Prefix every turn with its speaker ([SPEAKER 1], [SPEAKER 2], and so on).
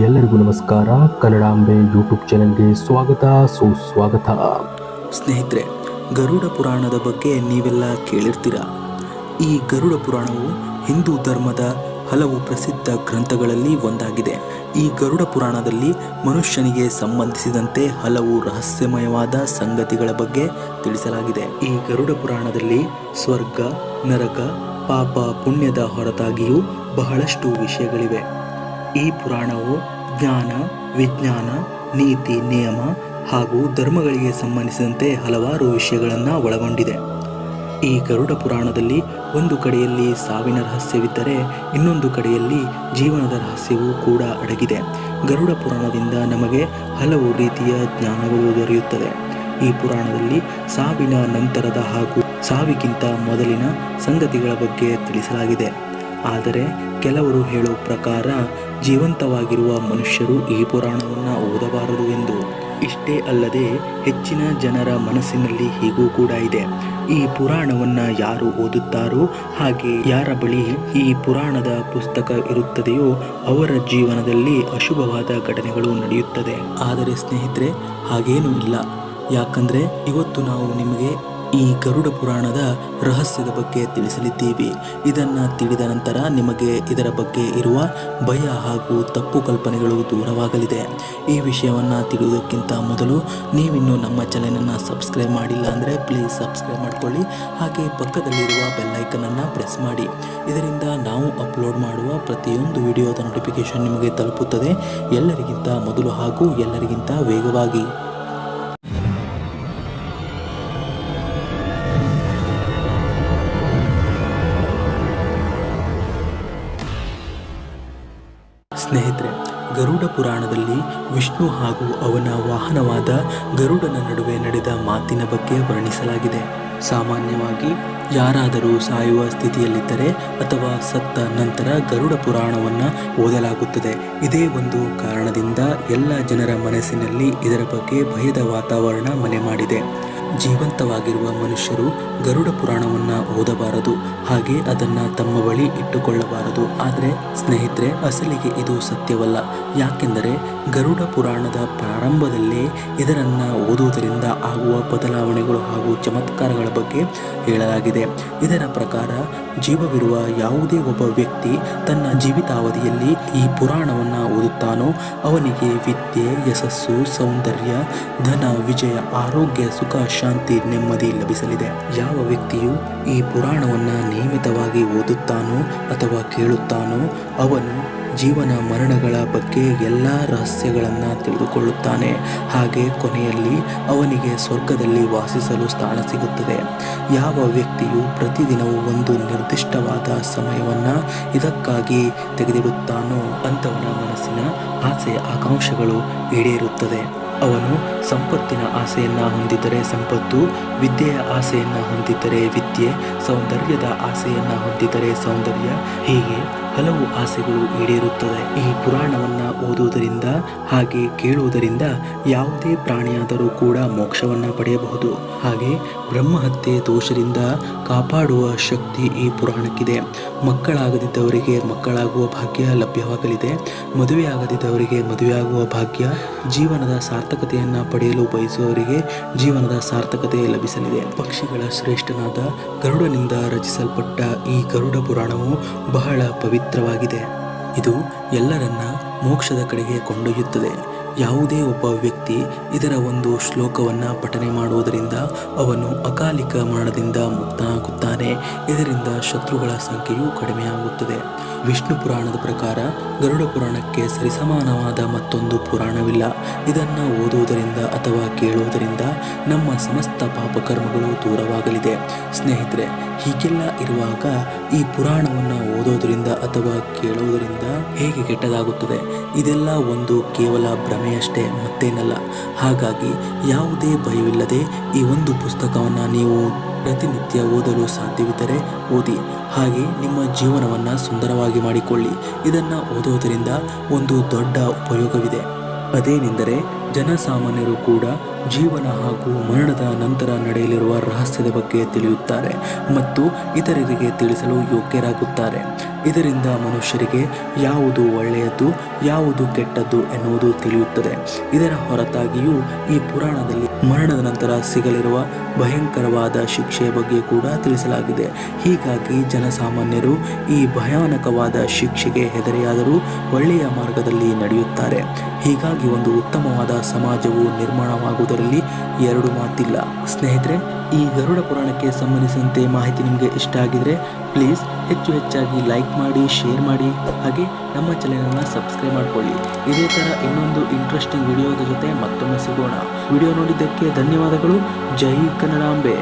[SPEAKER 1] ಎಲ್ಲರಿಗೂ ನಮಸ್ಕಾರ. ಕನ್ನಡಾಂಬೆ ಯೂಟ್ಯೂಬ್ ಚಾನೆಲ್ಗೆ ಸ್ವಾಗತ. ಸುಸ್ವಾಗತ.
[SPEAKER 2] ಸ್ನೇಹಿತರೆ, ಗರುಡ ಪುರಾಣದ ಬಗ್ಗೆ ನೀವೆಲ್ಲ ಕೇಳಿರ್ತೀರ? ಈ ಗರುಡ ಪುರಾಣವು ಹಿಂದೂ ಧರ್ಮದ ಹಲವು ಪ್ರಸಿದ್ಧ ಗ್ರಂಥಗಳಲ್ಲಿ ಒಂದಾಗಿದೆ. ಈ ಗರುಡ ಪುರಾಣದಲ್ಲಿ ಮನುಷ್ಯನಿಗೆ ಸಂಬಂಧಿಸಿದಂತೆ ಹಲವು ರಹಸ್ಯಮಯವಾದ ಸಂಗತಿಗಳ ಬಗ್ಗೆ ತಿಳಿಸಲಾಗಿದೆ. ಈ ಗರುಡ ಪುರಾಣದಲ್ಲಿ ಸ್ವರ್ಗ, ನರಕ, ಪಾಪ, ಪುಣ್ಯದ ಹೊರತಾಗಿಯೂ ಬಹಳಷ್ಟು ವಿಷಯಗಳಿವೆ. ಈ ಪುರಾಣವು ಜ್ಞಾನ, ವಿಜ್ಞಾನ, ನೀತಿ, ನಿಯಮ ಹಾಗೂ ಧರ್ಮಗಳಿಗೆ ಸಂಬಂಧಿಸಿದಂತೆ ಹಲವಾರು ವಿಷಯಗಳನ್ನು ಒಳಗೊಂಡಿದೆ. ಈ ಗರುಡ ಪುರಾಣದಲ್ಲಿ ಒಂದು ಕಡೆಯಲ್ಲಿ ಸಾವಿನ ರಹಸ್ಯವಿದ್ದರೆ ಇನ್ನೊಂದು ಕಡೆಯಲ್ಲಿ ಜೀವನದ ರಹಸ್ಯವೂ ಕೂಡ ಅಡಗಿದೆ. ಗರುಡ ಪುರಾಣದಿಂದ ನಮಗೆ ಹಲವು ರೀತಿಯ ಜ್ಞಾನಗಳು ದೊರೆಯುತ್ತದೆ. ಈ ಪುರಾಣದಲ್ಲಿ ಸಾವಿನ ನಂತರದ ಹಾಗೂ ಸಾವಿಗಿಂತ ಮೊದಲಿನ ಸಂಗತಿಗಳ ಬಗ್ಗೆ ತಿಳಿಸಲಾಗಿದೆ. ಆದರೆ ಕೆಲವರು ಹೇಳೋ ಪ್ರಕಾರ ಜೀವಂತವಾಗಿರುವ ಮನುಷ್ಯರು ಈ ಪುರಾಣವನ್ನು ಓದಬಾರದು ಎಂದು. ಇಷ್ಟೇ ಅಲ್ಲದೆ ಹೆಚ್ಚಿನ ಜನರ ಮನಸ್ಸಿನಲ್ಲಿ ಹೀಗೂ ಕೂಡ ಇದೆ. ಈ ಪುರಾಣವನ್ನು ಯಾರು ಓದುತ್ತಾರೋ ಹಾಗೆ ಯಾರ ಬಳಿ ಈ ಪುರಾಣದ ಪುಸ್ತಕ ಇರುತ್ತದೆಯೋ ಅವರ ಜೀವನದಲ್ಲಿ ಅಶುಭವಾದ ಘಟನೆಗಳು ನಡೆಯುತ್ತದೆ. ಆದರೆ ಸ್ನೇಹಿತರೆ, ಹಾಗೇನೂ ಇಲ್ಲ. ಯಾಕಂದರೆ ಇವತ್ತು ನಾವು ನಿಮಗೆ ಈ ಗರುಡ ಪುರಾಣದ ರಹಸ್ಯದ ಬಗ್ಗೆ ತಿಳಿಸಲಿದ್ದೀವಿ. ಇದನ್ನು ತಿಳಿದ ನಂತರ ನಿಮಗೆ ಇದರ ಬಗ್ಗೆ ಇರುವ ಭಯ ಹಾಗೂ ತಪ್ಪು ಕಲ್ಪನೆಗಳು ದೂರವಾಗಲಿದೆ. ಈ ವಿಷಯವನ್ನು ತಿಳಿಯುವುದಕ್ಕಿಂತ ಮೊದಲು ನೀವಿನ್ನೂ ನಮ್ಮ ಚಾನಲನ್ನು ಸಬ್ಸ್ಕ್ರೈಬ್ ಮಾಡಿಲ್ಲ ಅಂದರೆ ಪ್ಲೀಸ್ ಸಬ್ಸ್ಕ್ರೈಬ್ ಮಾಡ್ಕೊಳ್ಳಿ. ಹಾಗೆ ಪಕ್ಕದಲ್ಲಿರುವ ಬೆಲ್ಲೈಕನನ್ನು ಪ್ರೆಸ್ ಮಾಡಿ. ಇದರಿಂದ ನಾವು ಅಪ್ಲೋಡ್ ಮಾಡುವ ಪ್ರತಿಯೊಂದು ವಿಡಿಯೋದ ನೋಟಿಫಿಕೇಶನ್ ನಿಮಗೆ ತಲುಪುತ್ತದೆ. ಎಲ್ಲರಿಗಿಂತ ಮೊದಲು ಹಾಗೂ ಎಲ್ಲರಿಗಿಂತ ವೇಗವಾಗಿ. ಸ್ನೇಹಿತರೆ, ಗರುಡ ಪುರಾಣದಲ್ಲಿ ವಿಷ್ಣು ಹಾಗೂ ಅವನ ವಾಹನವಾದ ಗರುಡನ ನಡುವೆ ನಡೆದ ಮಾತಿನ ಬಗ್ಗೆ ವರ್ಣಿಸಲಾಗಿದೆ. ಸಾಮಾನ್ಯವಾಗಿ ಯಾರಾದರೂ ಸಾಯುವ ಸ್ಥಿತಿಯಲ್ಲಿದ್ದರೆ ಅಥವಾ ಸತ್ತ ನಂತರ ಗರುಡ ಪುರಾಣವನ್ನು ಓದಲಾಗುತ್ತದೆ. ಇದೇ ಒಂದು ಕಾರಣದಿಂದ ಎಲ್ಲ ಜನರ ಮನಸ್ಸಿನಲ್ಲಿ ಇದರ ಬಗ್ಗೆ ಭಯದ ವಾತಾವರಣ ಮನೆ ಮಾಡಿದೆ. ಜೀವಂತವಾಗಿರುವ ಮನುಷ್ಯರು ಗರುಡ ಪುರಾಣವನ್ನು ಓದಬಾರದು, ಹಾಗೆ ಅದನ್ನು ತಮ್ಮ ಬಳಿ ಇಟ್ಟುಕೊಳ್ಳಬಾರದು. ಆದರೆ ಸ್ನೇಹಿತರೆ, ಅಸಲಿಗೆ ಇದು ಸತ್ಯವಲ್ಲ. ಯಾಕೆಂದರೆ ಗರುಡ ಪುರಾಣದ ಪ್ರಾರಂಭದಲ್ಲಿ ಇದರನ್ನು ಓದುವುದರಿಂದ ಆಗುವ ಬದಲಾವಣೆಗಳು ಹಾಗೂ ಚಮತ್ಕಾರಗಳ ಬಗ್ಗೆ ಹೇಳಲಾಗಿದೆ. ಇದರ ಪ್ರಕಾರ ಜೀವವಿರುವ ಯಾವುದೇ ಒಬ್ಬ ವ್ಯಕ್ತಿ ತನ್ನ ಜೀವಿತಾವಧಿಯಲ್ಲಿ ಈ ಪುರಾಣವನ್ನು ಓದುತ್ತಾನೋ, ಅವನಿಗೆ ವಿದ್ಯೆ, ಯಶಸ್ಸು, ಸೌಂದರ್ಯ, ಧನ, ವಿಜಯ, ಆರೋಗ್ಯ, ಸುಖ ಶಾಂತಿ ನೆಮ್ಮದಿ ಲಭಿಸಲಿದೆ. ಯಾವ ವ್ಯಕ್ತಿಯು ಈ ಪುರಾಣವನ್ನು ನಿಯಮಿತವಾಗಿ ಓದುತ್ತಾನೋ ಅಥವಾ ಕೇಳುತ್ತಾನೋ ಅವನು ಜೀವನ ಮರಣಗಳ ಬಗ್ಗೆ ಎಲ್ಲ ರಹಸ್ಯಗಳನ್ನು ತಿಳಿದುಕೊಳ್ಳುತ್ತಾನೆ. ಹಾಗೆ ಕೊನೆಯಲ್ಲಿ ಅವನಿಗೆ ಸ್ವರ್ಗದಲ್ಲಿ ವಾಸಿಸಲು ಸ್ಥಾನ ಸಿಗುತ್ತದೆ. ಯಾವ ವ್ಯಕ್ತಿಯು ಪ್ರತಿದಿನವೂ ಒಂದು ನಿರ್ದಿಷ್ಟವಾದ ಸಮಯವನ್ನು ಇದಕ್ಕಾಗಿ ತೆಗೆದಿರುತ್ತಾನೋ ಅಂಥವನ ಮನಸ್ಸಿನ ಆಸೆ ಆಕಾಂಕ್ಷೆಗಳು ಈಡೇರುತ್ತದೆ. ಅವನು ಸಂಪತ್ತಿನ ಆಸೆಯನ್ನು ಹೊಂದಿದ್ದರೆ ಸಂಪತ್ತು ವಿದ್ಯೆಯ ಆಸೆಯನ್ನು ಹೊಂದಿದ್ದರೆ ವಿದ್ಯೆ ಸೌಂದರ್ಯದ ಆಸೆಯನ್ನು ಹೊಂದಿದ್ದರೆ ಸೌಂದರ್ಯ. ಹೀಗೆ ಹಲವು ಆಸೆಗಳು ಈಡೇರುತ್ತದೆ. ಈ ಪುರಾಣವನ್ನು ಓದುವುದರಿಂದ ಹಾಗೆ ಕೇಳುವುದರಿಂದ ಯಾವುದೇ ಪ್ರಾಣಿಯಾದರೂ ಕೂಡ ಮೋಕ್ಷವನ್ನು ಪಡೆಯಬಹುದು. ಹಾಗೆ ಬ್ರಹ್ಮಹತ್ಯೆ ದೋಷದಿಂದ ಕಾಪಾಡುವ ಶಕ್ತಿ ಈ ಪುರಾಣಕ್ಕಿದೆ. ಮಕ್ಕಳಾಗದಿದ್ದವರಿಗೆ ಮಕ್ಕಳಾಗುವ ಭಾಗ್ಯ ಲಭ್ಯವಾಗಲಿದೆ. ಮದುವೆಯಾಗದಿದ್ದವರಿಗೆ ಮದುವೆಯಾಗುವ ಭಾಗ್ಯ ಜೀವನದ ಸಾರ್ಥಕತೆಯನ್ನು ಪಡೆಯಲು ಬಯಸುವವರಿಗೆ ಜೀವನದ ಸಾರ್ಥಕತೆ ಲಭಿಸಲಿದೆ. ಪಕ್ಷಿಗಳ ಶ್ರೇಷ್ಠನಾದ ಗರುಡನಿಂದ ರಚಿಸಲ್ಪಟ್ಟ ಈ ಗರುಡ ಪುರಾಣವು ಬಹಳ ಪವಿತ್ರವಾಗಿದೆ ಇದು ಎಲ್ಲರನ್ನ ಮೋಕ್ಷದ ಕಡೆಗೆ ಕೊಂಡೊಯ್ಯುತ್ತದೆ. ಯಾವುದೇ ಒಬ್ಬ ವ್ಯಕ್ತಿ ಇದರ ಒಂದು ಶ್ಲೋಕವನ್ನು ಪಠನೆ ಮಾಡುವುದರಿಂದ ಅವನು ಅಕಾಲಿಕ ಮರಣದಿಂದ ಮುಕ್ತನಾಗುತ್ತಾನೆ. ಇದರಿಂದ ಶತ್ರುಗಳ ಸಂಖ್ಯೆಯು ಕಡಿಮೆಯಾಗುತ್ತದೆ. ವಿಷ್ಣು ಪುರಾಣದ ಪ್ರಕಾರ ಗರುಡ ಪುರಾಣಕ್ಕೆ ಸರಿಸಮಾನವಾದ ಮತ್ತೊಂದು ಪುರಾಣವಿಲ್ಲ. ಇದನ್ನು ಓದುವುದರಿಂದ ಅಥವಾ ಕೇಳುವುದರಿಂದ ನಮ್ಮ ಸಮಸ್ತ ಪಾಪಕರ್ಮಗಳು ದೂರವಾಗಲಿದೆ. ಸ್ನೇಹಿತರೆ, ಹೀಗೆಲ್ಲ ಇರುವಾಗ ಈ ಪುರಾಣವನ್ನು ಓದೋದರಿಂದ ಅಥವಾ ಕೇಳುವುದರಿಂದ ಹೇಗೆ ಕೆಟ್ಟದಾಗುತ್ತದೆ? ಇದೆಲ್ಲ ಒಂದು ಕೇವಲ ಭ್ರಮೆಯಷ್ಟೇ ಮತ್ತೇನಲ್ಲ. ಹಾಗಾಗಿ ಯಾವುದೇ ಭಯವಿಲ್ಲದೆ ಈ ಒಂದು ಪುಸ್ತಕವನ್ನು ನೀವು ಪ್ರತಿನಿತ್ಯ ಓದಲು ಸಾಧ್ಯವಿದ್ದರೆ ಓದಿ. ಹಾಗೆ ನಿಮ್ಮ ಜೀವನವನ್ನು ಸುಂದರವಾಗಿ ಮಾಡಿಕೊಳ್ಳಿ. ಇದನ್ನು ಓದುವುದರಿಂದ ಒಂದು ದೊಡ್ಡ ಉಪಯೋಗವಿದೆ. ಅದೇನೆಂದರೆ ಜನಸಾಮಾನ್ಯರು ಕೂಡ ಜೀವನ ಹಾಗೂ ಮರಣದ ನಂತರ ನಡೆಯಲಿರುವ ರಹಸ್ಯದ ಬಗ್ಗೆ ತಿಳಿಯುತ್ತಾರೆ ಮತ್ತು ಇತರರಿಗೆ ತಿಳಿಸಲು ಯೋಗ್ಯರಾಗುತ್ತಾರೆ. ಇದರಿಂದ ಮನುಷ್ಯರಿಗೆ ಯಾವುದು ಒಳ್ಳೆಯದು, ಯಾವುದು ಕೆಟ್ಟದ್ದು ಎನ್ನುವುದು ತಿಳಿಯುತ್ತದೆ. ಇದರ ಹೊರತಾಗಿಯೂ ಈ ಪುರಾಣದಲ್ಲಿ ಮರಣದ ನಂತರ ಸಿಗಲಿರುವ ಭಯಂಕರವಾದ ಶಿಕ್ಷೆಯ ಬಗ್ಗೆ ಕೂಡ ತಿಳಿಸಲಾಗಿದೆ. ಹೀಗಾಗಿ ಜನಸಾಮಾನ್ಯರು ಈ ಭಯಾನಕವಾದ ಶಿಕ್ಷೆಗೆ ಹೆದರೆಯಾದರೂ ಒಳ್ಳೆಯ ಮಾರ್ಗದಲ್ಲಿ ನಡೆಯುತ್ತಾರೆ. ಹೀಗಾಗಿ ಒಂದು ಉತ್ತಮವಾದ ಸಮಾಜವು ನಿರ್ಮಾಣವಾಗುವುದರಲ್ಲಿ ಎರಡು ಮಾತಿಲ್ಲ. ಸ್ನೇಹಿತರೆ, ಈ ಗರುಡ ಪುರಾಣಕ್ಕೆ ಸಂಬಂಧಿಸಿದಂತೆ ಮಾಹಿತಿ ನಿಮಗೆ ಇಷ್ಟ ಆಗಿದ್ರೆ ಪ್ಲೀಸ್ ಹೆಚ್ಚು ಹೆಚ್ಚಾಗಿ ಲೈಕ್ ಮಾಡಿ, ಶೇರ್ ಮಾಡಿ, ಹಾಗೆ ನಮ್ಮ ಚಾನೆಲನ್ನು ಸಬ್ಸ್ಕ್ರೈಬ್ ಮಾಡ್ಕೊಳ್ಳಿ. ಇದೇ ಥರ ಇನ್ನೊಂದು ಇಂಟ್ರೆಸ್ಟಿಂಗ್ ವಿಡಿಯೋದ ಜೊತೆ ಮತ್ತೊಮ್ಮೆ ಸಿಗೋಣ. ವಿಡಿಯೋ ನೋಡಿದ್ದಕ್ಕೆ ಧನ್ಯವಾದಗಳು. ಜೈ ಕನ್ನಡಾಂಬೆ.